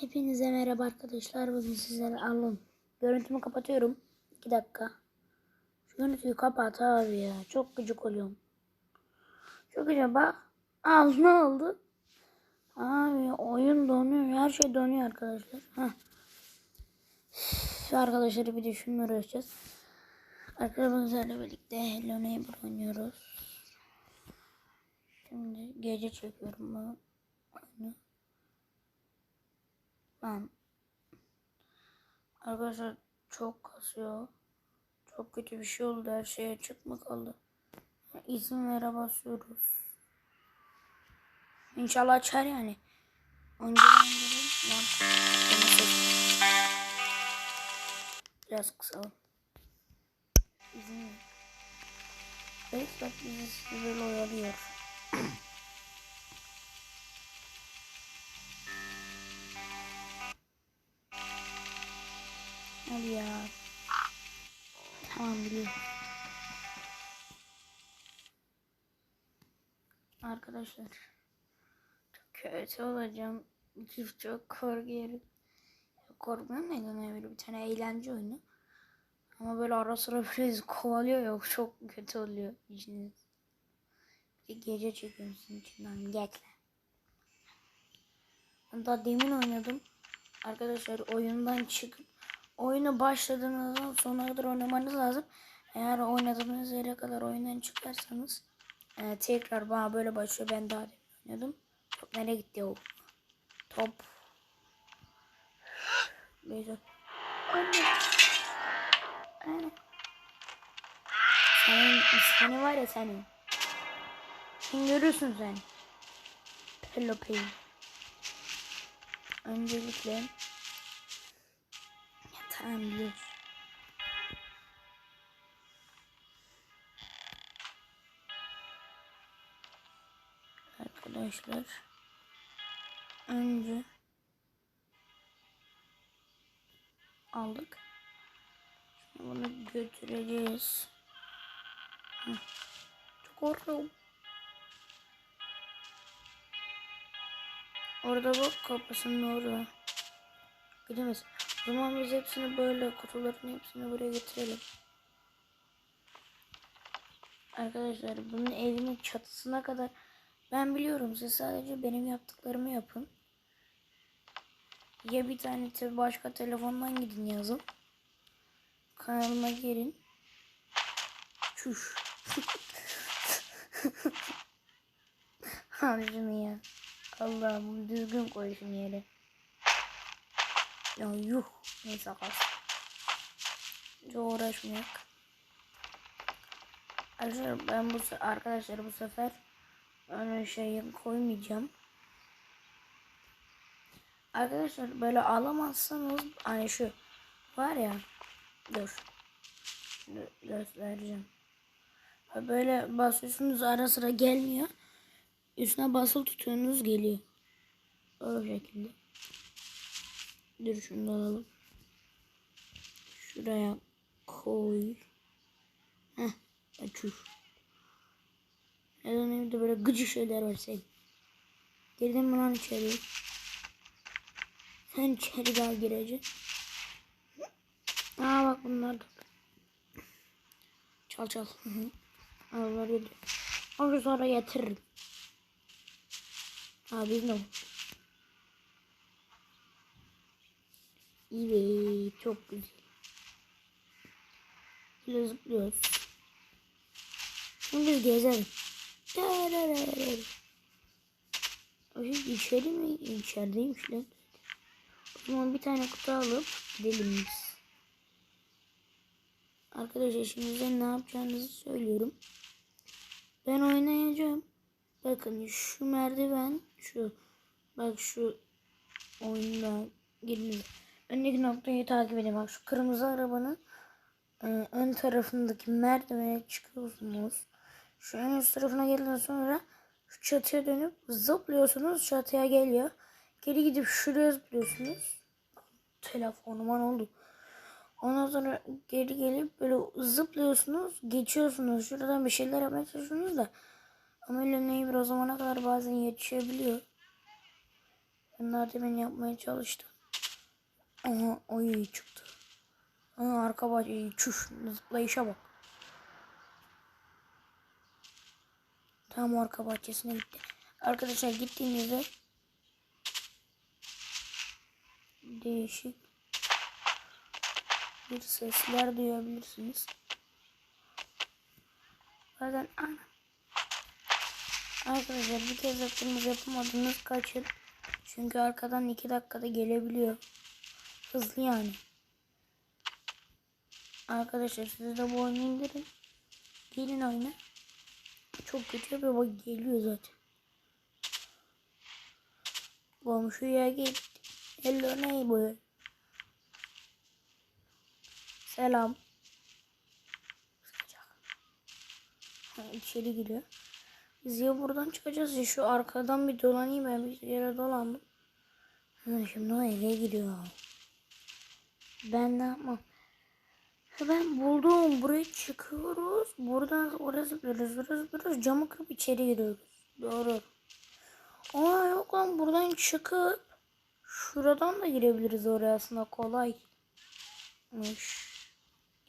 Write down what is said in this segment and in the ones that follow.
Hepinize merhaba arkadaşlar. Bugün sizlere alın. Görüntümü kapatıyorum. 2 dakika. Şu görüntüyü kapat abi ya. Çok gıcık oluyorum. Çok gıcık bak. Al ne? Abi oyun donuyor. Her şey donuyor arkadaşlar. Şu arkadaşları bir de uğraşacağız. Arkadaşlarla birlikte Hello Neighbor oynuyoruz. Şimdi gece çekiyorum bunu. Ben arkadaşlar çok kasıyor. Çok kötü bir şey oldu. Her şey açık mı kaldı? İzin vere basıyoruz. İnşallah açar yani. Önceden dedim. Biraz kısalım. İzin ver. Evet bak bizi böyle oyalıyor. Arkadaşlar. Çok kötü olacağım. Çok çok korkuyorum. Korkmuyorum ne böyle bir tane eğlence oyunu. Ama böyle ara sıra böyle kovalıyor yok çok kötü oluyor içiniz. Bir gece çekiyorum sizin içinden gekle. Daha demin oynadım. Arkadaşlar oyundan çıkıp oyunu başladığınızdan sonuna kadar oynamanız lazım. Eğer oynadığınız yere kadar oyundan çıkarsanız e, tekrar bana böyle başlıyor. Ben daha demin oynadım. Top nereye gitti o? Top. Neyse. Anne. Anne. Senin ismini var ya senin. Sen görürsün sen. Pelope'yi. Öncelikle Tamam biliyoruz. Arkadaşlar önce aldık. Şimdi bunu götüreceğiz. Hı. Çok korkuyorum. Orada bak kapısının orada. Gidemez. O zaman biz hepsini böyle kutuların hepsini buraya getirelim. Arkadaşlar bunun evinin çatısına kadar ben biliyorum siz sadece benim yaptıklarımı yapın. Ya bir tane te başka telefondan gidin yazın. Kanalıma girin. Çüş. Harcını ya. Allah'ım düzgün koy şunu yere. Ya yuh. Neyse kalsın. Uğraşmayak. Arkadaşlar ben bu arkadaşlar bu sefer öyle şey koymayacağım. Arkadaşlar böyle alamazsanız hani şu var ya dur Gö- göstereceğim. Böyle basıyorsunuz ara sıra gelmiyor. Üstüne basılı tutuyorsunuz geliyor. O şekilde. Dur şunu da alalım. Şuraya koy. Heh. Açıyor. Neden evde böyle gıcı şeyler var sen. Girdin lan içeri? Sen içeri daha gireceksin. Aa bak bunlar da. Çal çal. Onlar geliyor. Onu sonra getiririm. Abi ne. Evet çok güzel. Böyle zıplıyoruz. Şimdi gezelim. Ay, içeri mi? İçerideymiş lan. O zaman bir tane kutu alıp gidelim biz. Arkadaşlar şimdi ne yapacağınızı söylüyorum. Ben oynayacağım. Bakın şu merdiven şu. Bak şu oyunda girmedi. Öndeki noktayı takip edin. Bak şu kırmızı arabanın e, ön tarafındaki merdivene çıkıyorsunuz. Şu en üst tarafına geldikten sonra şu çatıya dönüp zıplıyorsunuz. Çatıya geliyor. Geri gidip şuraya zıplıyorsunuz. Telefonuma ne oldu? Ondan sonra geri gelip böyle zıplıyorsunuz. Geçiyorsunuz. Şuradan bir şeyler yapmaya çalışıyorsunuz da. Ama neybi o zamana kadar bazen yetişebiliyor. Daha demin yapmaya çalıştım. Aha oy çıktı. Aha arka bahçe çüş zıplayışa bak. Tam arka bahçesine gitti. Arkadaşlar gittiğinizde değişik bir sesler duyabilirsiniz. Bazen ana. Arkadaşlar bir kez yaptığımız yapamadığınız kaçın. Çünkü arkadan iki dakikada gelebiliyor. Hızlı yani. Arkadaşlar siz de bu oyunu indirin. Gelin oyna. Çok kötü yapıyor bak geliyor zaten. Komşuya git. Hello neighbor. Selam. Ha, içeri giriyor. Biz ya buradan çıkacağız ya şu arkadan bir dolanayım ben bir yere dolandım. Ha, şimdi o eve giriyor. Ben ne yapmam? Ha, Ben buldum. Buraya çıkıyoruz. Buradan oraya zıplıyoruz. Oraya zıplıyoruz. Camı kırıp içeri giriyoruz. Doğru. Aa yok lan buradan çıkıp şuradan da girebiliriz oraya aslında kolaymış.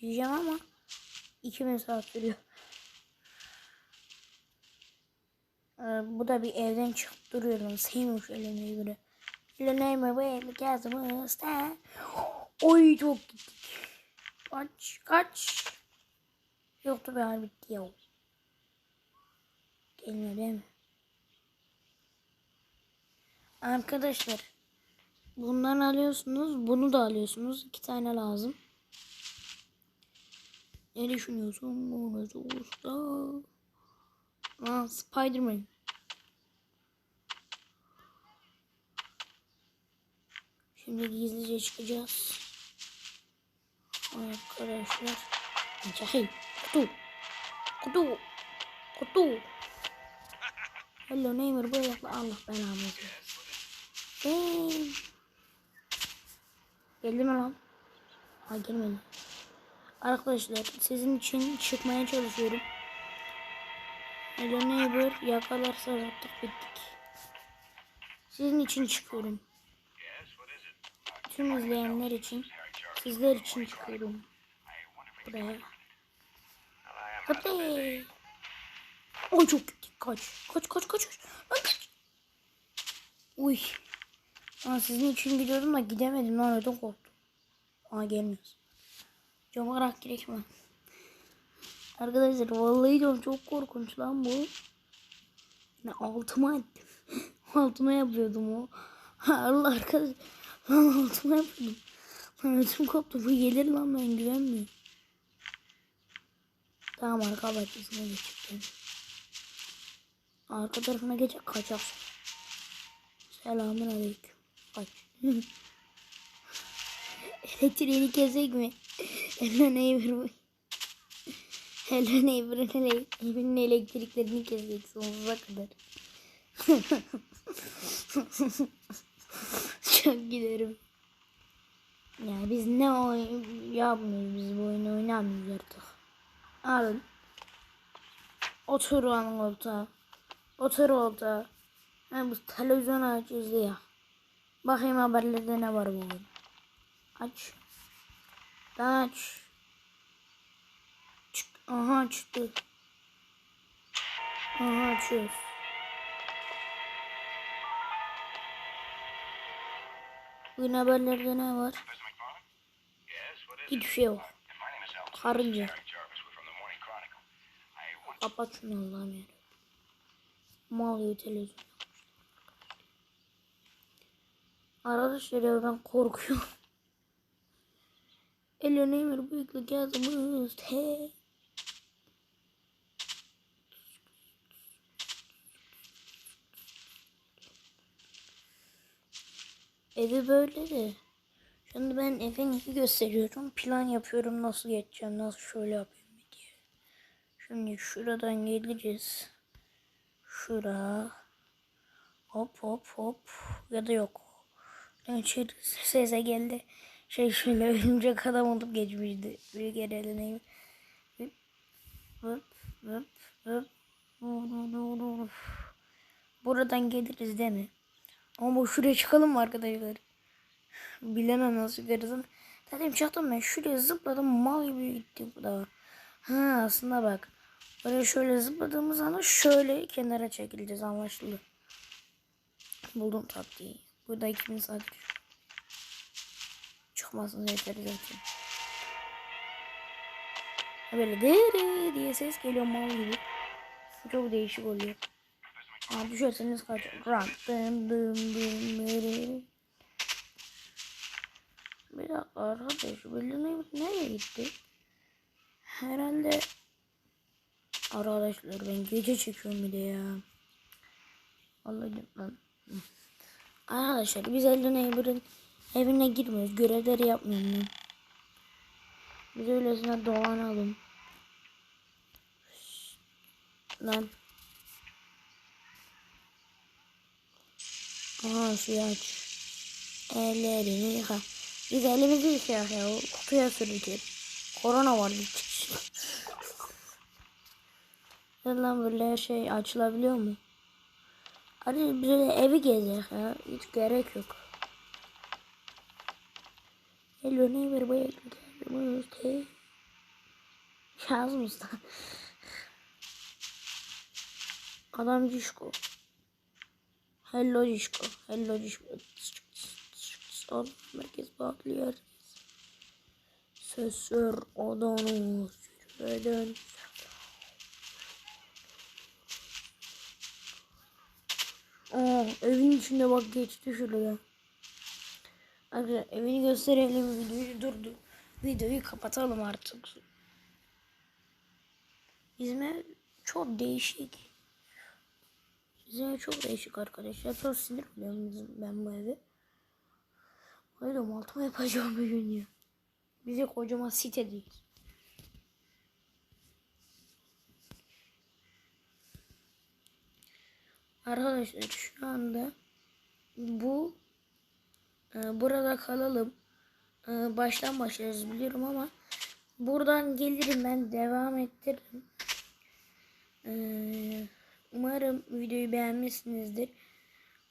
Diyeceğim ama 2000 saat sürüyor. Ee, bu da bir evden çıkıp duruyorum. Sevmiyorum. Şöyle neyme bu evde gezmezde. Oy çok gittik. Kaç kaç. Yoktu be harbi ya. Gelmiyor değil mi? Arkadaşlar bundan alıyorsunuz. Bunu da alıyorsunuz. İki tane lazım. Ne düşünüyorsun? Nasıl usta? Aa, Spiderman. Şimdi gizlice çıkacağız. Arkadaşlar. Cahil. Kutu. Kutu. Kutu. Hello Neymar bu yakla Allah belamı versin. Geldi mi lan? Ha gelmedi. Arkadaşlar sizin için çıkmaya çalışıyorum. Hello Neighbor yakalarsa artık bittik. Sizin için çıkıyorum. Tüm izleyenler için, sizler için çıkıyorum. Buraya. Hadi. Oy çok gittik. Kaç. Kaç kaç kaç. Lan kaç. Uy. Aa, sizin için gidiyordum da gidemedim lan ödüm korktum. Aa gelmiyoruz. Cama rak girişme. Arkadaşlar vallahi diyorum çok korkunç lan bu. Ne altıma ettim. altıma yapıyordum o. Allah arkadaş. Lan altıma yapıyordum. Ödüm koptu. Bu gelir lan ben güvenmiyorum. Tamam arka bahçesine geçip Arka tarafına geçip kaçak. Selamun aleyküm. Kaç. Elektriğini kesek mi? Hello neighbor. Hello neighbor'ın ele evinin elektriklerini kesecek sonsuza kadar. Çok giderim. Ya biz ne oyun yapmıyoruz biz bu oyunu oynamıyoruz artık. Alın. Otur lan koltuğa. Otur koltuğa. Ha, bu televizyon aç izle ya. Bakayım haberlerde ne var bugün. Aç. Aç. Çık. Aha çıktı. Aha açıyoruz. Bugün haberlerde ne var? Hiçbir şey yok. Karınca. Kapat şunu Allah'ım ya. Mal gibi televizyon. Arkadaşlar ya ben korkuyorum. Elo Neymar büyüklük yazımız. He. Evi böyle de. Şimdi ben evin iki gösteriyorum. Plan yapıyorum nasıl geçeceğim, nasıl şöyle yapayım diye. Şimdi şuradan geleceğiz. Şura. Hop hop hop. Ya da yok. İçeri sese geldi. Şey şöyle örümcek adam olup geçmişti. Bir kere eline. Hop hop hop. Buradan geliriz değil mi? Ama şuraya çıkalım mı arkadaşlar? Bilemem nasıl ama. Dedim çıktım ben şuraya zıpladım mal gibi gittim bu da. Ha aslında bak. Böyle şöyle zıpladığımız anda şöyle kenara çekileceğiz anlaşıldı. Buldum taktiği. Burada 2000 saat düşüyor. Çıkmasın yeter zaten. Böyle dere diye ses geliyor mal gibi. Çok değişik oluyor. Ha düşerseniz kaç. Run. Dım dım dere. Bir dakika arkadaş. Belli nereye gitti? Herhalde Arkadaşlar ben gece çekiyorum bir de ya. Vallahi lan. Arkadaşlar biz Elden Neighbor'ın evine girmiyoruz. Görevleri yapmıyorum ben. Biz öylesine dolanalım. Lan. Aha şu aç. Ellerini yıka. Biz elimizi yıkayak ya. Kutuya süreceğiz. Korona var. Lan böyle şey açılabiliyor mu? Hadi biz öyle evi gezecek ya. Hiç gerek yok. Hello neighbor you stay? Yazmış da. Adam Cişko. Hello Cişko. Hello Cişko. Son merkez bağlıyor. Sesör odanı süreden. Aa, evin içinde bak geçti şurada. Arkadaşlar evini gösterelim videoyu durdu. Videoyu kapatalım artık. Ev çok değişik. Bizim çok değişik arkadaşlar. Çok sinir oluyorum ben bu evi. Öyle altıma yapacağım bir gün ya. Bize kocaman site değil. Arkadaşlar şu anda bu e, burada kalalım. E, baştan başlarız biliyorum ama buradan gelirim ben devam ettiririm. E, umarım videoyu beğenmişsinizdir.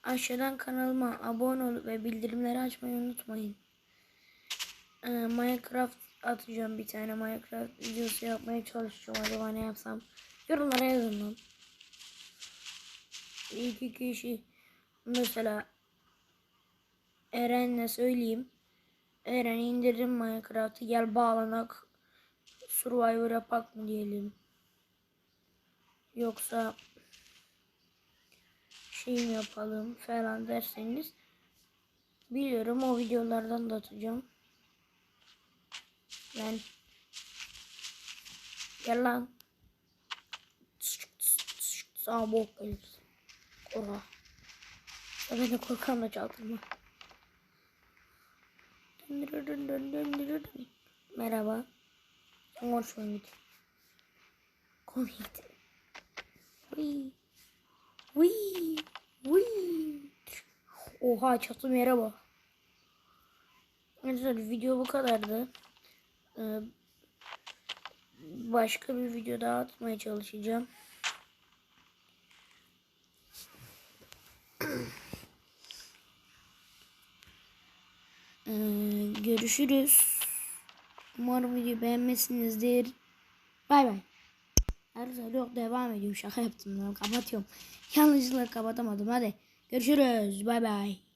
Aşağıdan kanalıma abone olup ve bildirimleri açmayı unutmayın. E, Minecraft atacağım bir tane Minecraft videosu yapmaya çalışacağım. Acaba ne yapsam? Yorumlara yazın lan iki kişi mesela Eren'le söyleyeyim. Eren indirim Minecraft'ı gel bağlanak Survivor yapak mı diyelim. Yoksa şey mi yapalım falan derseniz biliyorum o videolardan da atacağım. Lan gel lan. Sağ bok. Oha. Ya ben de korkan da çaldım. Merhaba. Hoş bulduk. Komikti. Wee. Wee. Wee. Oha çatı merhaba. Arkadaşlar video bu kadardı. Ee, başka bir video daha atmaya çalışacağım. Ee, görüşürüz. Umarım videoyu beğenmişsinizdir. Bay bay. Arkadaşlar yok devam ediyorum. Şaka yaptım. Kapatıyorum. Yanlışlıkla kapatamadım. Hadi görüşürüz. Bay bay.